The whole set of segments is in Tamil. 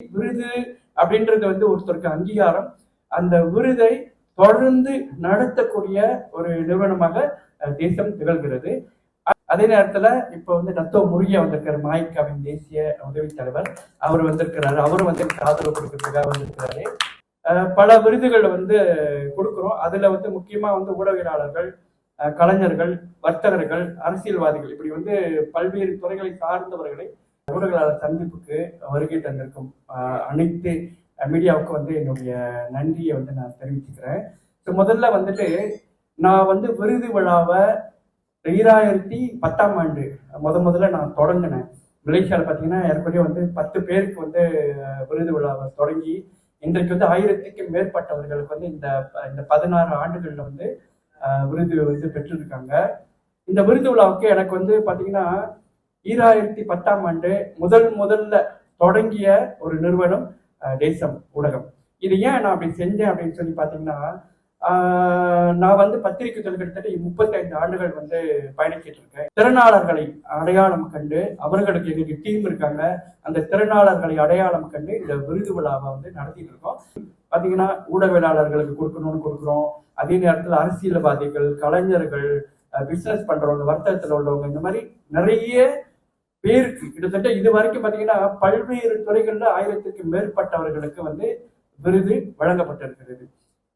விருது அப்படின்றது வந்து ஒருத்தருக்கு அங்கீகாரம். அந்த விருதை தொடர்ந்து நடத்தக்கூடிய ஒரு நிறுவனமாக தேசம் திகழ்கிறது. அதே நேரத்துல இப்ப வந்து நத்தோ முருகியா வந்திருக்காரு மாய்க்காவின் தேசிய உதவி தலைவர். அவர் வந்திருக்கிறாரு. அவரும் வந்து ஆதரவு கொடுக்கறதுக்காக வந்திருக்கிறாரு. பல விருதுகள் வந்து கொடுக்குறோம். அதுல வந்து முக்கியமா வந்து ஊடகவியலாளர்கள் கலைஞர்கள் வர்த்தகர்கள் அரசியல்வாதிகள் இப்படி வந்து பல்வேறு துறைகளை சார்ந்தவர்களை ஊடகவியலாளர் சந்திப்புக்கு வருகை தந்திருக்கும் அனைத்து மீடியாவுக்கு வந்து என்னுடைய நன்றியை வந்து நான் தெரிவிச்சுக்கிறேன். ஸோ முதல்ல வந்துட்டு நான் வந்து விருது விழாவை ஈராயிரத்தி பத்தாம் ஆண்டு முத முதல்ல நான் தொடங்கினேன். மலேசியாவில் பார்த்தீங்கன்னா ஏற்கனவே வந்து பத்து பேருக்கு வந்து விருது விழாவை தொடங்கி இன்றைக்கு வந்து ஆயிரத்துக்கு மேற்பட்டவர்களுக்கு வந்து இந்த இந்த பதினாறு ஆண்டுகளில் வந்து விருது வந்து பெற்றிருக்காங்க. இந்த விருது விழாவுக்கு எனக்கு வந்து பார்த்தீங்கன்னா ஈராயிரத்தி பத்தாம் ஆண்டு முதல் முதல்ல தொடங்கிய ஒரு நிறுவனம் தேசம் ஊடகம். இது ஏன் நான் அப்படி செஞ்சேன் அப்படின்னு சொல்லி பார்த்தீங்கன்னா நான் வந்து பத்திரிகை கிட்டத்தட்ட முப்பத்தைந்து ஆண்டுகள் வந்து பயணிச்சிட்டு இருக்கேன். திறனாளர்களை அடையாளம் கண்டு அவர்களுக்கு எங்களுக்கு டீம் இருக்காங்க. அந்த திறனாளர்களை அடையாளம் கண்டு இந்த விருது விழாவை வந்து நடத்திட்டு இருக்கோம். பார்த்தீங்கன்னா ஊடகவியலாளர்களுக்கு கொடுக்கணும்னு கொடுக்குறோம். அதே நேரத்தில் அரசியல்வாதிகள் கலைஞர்கள் பிசினஸ் பண்றவங்க வர்த்தகத்தில் உள்ளவங்க இந்த மாதிரி நிறைய பேருக்கு கிட்டத்தட்ட இது வரைக்கும் பார்த்தீங்கன்னா பல்வேறு துறைகளில் ஆயிரத்திற்கு மேற்பட்டவர்களுக்கு வந்து விருது வழங்கப்பட்டிருக்கிறது.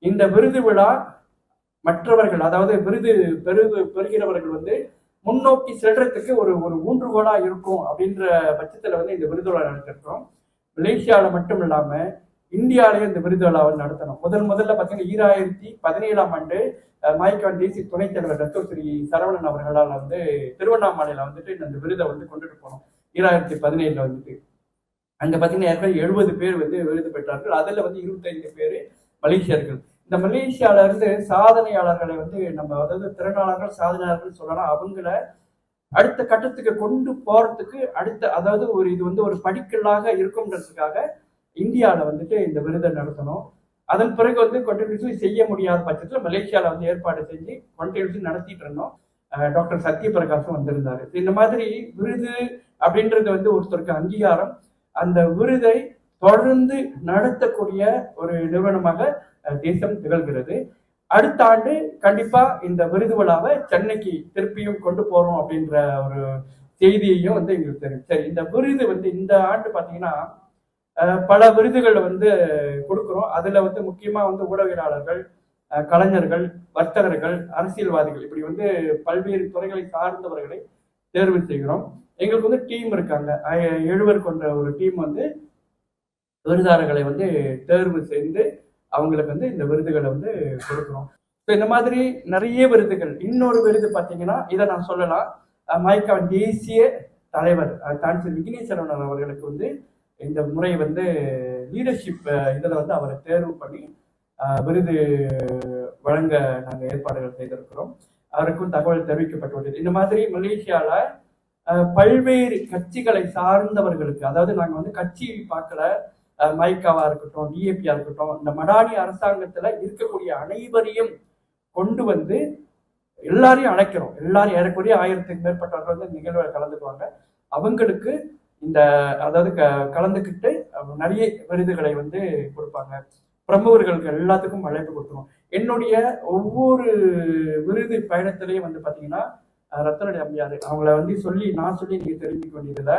இந்த விருது விழா மற்றவர்கள் அதாவது விருது பெரு பெறுகிறவர்கள் வந்து முன்னோக்கி செல்றதுக்கு ஒரு ஒரு ஊன்றுகோலா இருக்கும் அப்படின்ற பட்சத்துல வந்து இந்த விருது விழா நடத்திருக்கிறோம். மலேசியாவில் மட்டும் இல்லாம இந்தியாவிலேயே இந்த விருது விழாவை நடத்தணும். முதல் முதல்ல பார்த்தீங்கன்னா ஈராயிரத்தி பதினேழாம் ஆண்டு மாய்க்கான் தேசிய துணைத் தலைவர் டாக்டர் ஸ்ரீ சரவணன் அவர்களால் வந்து திருவண்ணாமலையில வந்துட்டு இந்த விருதை வந்து கொண்டுட்டு போனோம். ஈராயிரத்தி பதினேழுல வந்துட்டு. அங்க பாத்தீங்கன்னா ஏற்கனவே எழுபது பேர் வந்து விருது பெற்றார்கள். அதுல வந்து இருபத்தைந்து பேர் மலேசியர்கள். இந்த மலேசியால இருந்து சாதனையாளர்களை வந்து நம்ம அதாவது திறனாளர்கள் சாதனையாளர்கள் சொல்லலாம். அவங்கள அடுத்த கட்டத்துக்கு கொண்டு போறதுக்கு அடுத்த அதாவது ஒரு இது வந்து ஒரு படிக்கல்லாக இருக்கும்ன்றதுக்காக இந்தியாவில் வந்துட்டு இந்த விருதை நடத்தணும். அதன் பிறகு வந்து கண்டினியூஸ்லி செய்ய முடியாத பட்சத்தில் மலேசியாவில் வந்து ஏற்பாடு செஞ்சு கண்டினியூஸ்லி நடத்திட்டு இருந்தோம். டாக்டர் சத்யபிரகாஷும் வந்திருந்தாரு. இந்த மாதிரி விருது அப்படின்றது வந்து ஒருத்தருக்கு அங்கீகாரம். அந்த விருதை தொடர்ந்து நடத்தக்கூடிய ஒரு நிறுவனமாக தேசம் திகழ்கிறது. அடுத்த ஆண்டு கண்டிப்பா இந்த விருது விழாவை சென்னைக்கு திருப்பியும் கொண்டு போறோம் அப்படின்ற ஒரு செய்தியையும் வந்து எங்களுக்கு தெரியும். சரி இந்த விருது வந்து இந்த ஆண்டு பாத்தீங்கன்னா பல விருதுகள் வந்து கொடுக்குறோம். அதுல வந்து முக்கியமா வந்து ஊடகவியலாளர்கள் கலைஞர்கள் வர்த்தகர்கள் அரசியல்வாதிகள் இப்படி வந்து பல்வேறு துறைகளை சார்ந்தவர்களை தேர்வு செய்கிறோம். எங்களுக்கு வந்து டீம் இருக்காங்க. எழுவர் கொண்ட ஒரு டீம் வந்து விருதாளர்களை வந்து தேர்வு செய்து அவங்களுக்கு வந்து இந்த விருதுகளை வந்து கொடுக்குறோம். ஸோ இந்த மாதிரி நிறைய விருதுகள். இன்னொரு விருது பார்த்தீங்கன்னா இதை நான் சொல்லலாம். அஹ், தேசிய தலைவர் அஹ், தான்சி விக்னேஸ்வரன் அவர்களுக்கு வந்து இந்த முறை வந்து லீடர்ஷிப் இதில் வந்து அவரை தேர்வு பண்ணி விருது வழங்க நாங்கள் ஏற்பாடுகள் செய்திருக்கிறோம். அவருக்கும் தகவல் தெரிவிக்கப்பட்டுள்ளது இந்த மாதிரி மலேசியால பல்வேறு கட்சிகளை சார்ந்தவர்களுக்கு அதாவது நாங்கள் வந்து கட்சி பார்க்கல அஹ், மைக்காவா இருக்கட்டும் டிஏபியா இருக்கட்டும் இந்த மடானி அரசாங்கத்துல இருக்கக்கூடிய அனைவரையும் கொண்டு வந்து எல்லாரையும் அழைக்கிறோம். எல்லாரும் ஏறக்குறைய ஆயிரத்துக்கு மேற்பட்டவர்கள் வந்து நிகழ்வில் கலந்துக்குவாங்க. அவங்களுக்கு இந்த அதாவது க கலந்துக்கிட்டு நிறைய விருதுகளை வந்து கொடுப்பாங்க. பிரமுகர்களுக்கு எல்லாத்துக்கும் அழைப்பு கொடுத்துருவோம் என்னுடைய ஒவ்வொரு விருது பயணத்திலையும் வந்து பார்த்தீங்கன்னா ரத்தனடி அம்மையார். அவங்கள வந்து சொல்லி நான் சொல்லி நீங்கள் தெரிஞ்சுக்க வேண்டியதில்லை.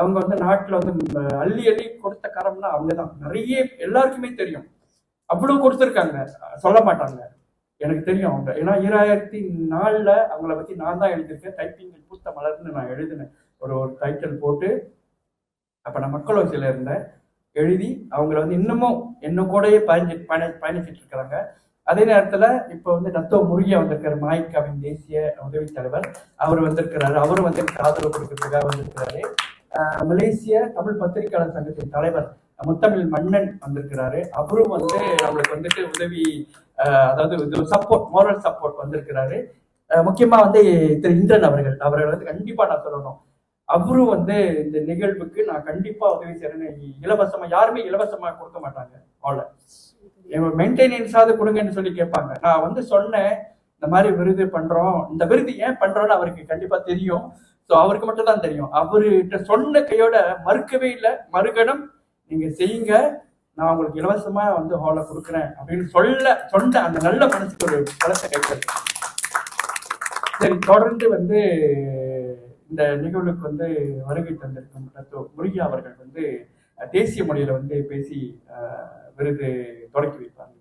அவங்க வந்து நாட்டில் வந்து அள்ளி அள்ளி கொடுத்த கரம்னா அவங்க தான் நிறைய எல்லாருக்குமே தெரியும். அவ்வளோ கொடுத்துருக்காங்க. சொல்ல மாட்டாங்க. எனக்கு தெரியும் அவங்க. ஏன்னா ஈராயிரத்தி நாலில் அவங்கள பற்றி நான் தான் எழுதியிருக்கேன். டைப்பிங்கில் பூத்த மலர்னு நான் எழுதினேன். ஒரு ஒரு டைட்டில் போட்டு அப்போ நான் மக்களோசியில இருந்தேன் எழுதி அவங்கள வந்து இன்னமும் இன்னும் கூடயே பயணி பயணி பயணிச்சிட்டு இருக்கிறாங்க. அதே நேரத்தில் இப்போ வந்து நத்தோ முருகியா வந்திருக்காரு மாய்க்காவின் தேசிய உதவி தலைவர். அவர் வந்திருக்கிறாரு. அவரும் வந்து எனக்கு ஆதரவு கொடுக்கறதுக்காக வந்திருக்கிறாரு. மலேசிய தமிழ் பத்திரிகையாளர் சங்கத்தின் தலைவர் முத்தமிழ் மன்னன் வந்திருக்கிறாரு. அவரும் வந்து நம்மளுக்கு வந்துட்டு உதவி அதாவது இது சப்போர்ட் மோரல் சப்போர்ட் வந்திருக்கிறாரு. முக்கியமா வந்து திரு இந்திரன் அவர்கள். அவர்கள் வந்து கண்டிப்பா நான் சொல்லணும். அவரும் வந்து இந்த நிகழ்வுக்கு நான் கண்டிப்பா உதவி செய்யறேன்னு இலவசமா யாருமே இலவசமா கொடுக்க மாட்டாங்க. அவளை மெயின்டெனன்ஸாவது கொடுங்கன்னு சொல்லி கேட்பாங்க. நான் வந்து சொன்னேன் இந்த மாதிரி விருது பண்றோம். இந்த விருது ஏன் பண்றோம்னு அவருக்கு கண்டிப்பா தெரியும். ஸோ அவருக்கு மட்டும் தான் தெரியும். அவர்கிட்ட சொன்ன கையோட மறுக்கவே இல்லை. மறுகணம் நீங்க செய்யுங்க. நான் உங்களுக்கு இலவசமா வந்து ஹாலை கொடுக்குறேன் அப்படின்னு சொல்ல சொன்ன அந்த நல்ல மனசுக்கு ஒரு பலத்தை கைத்தல் சரி தொடர்ந்து வந்து இந்த நிகழ்வுக்கு வந்து வருகை தந்திருக்கும் தத்துவ முருகியா அவர்கள் வந்து தேசிய மொழியில வந்து பேசி விருது தொடக்கி வைப்பாங்க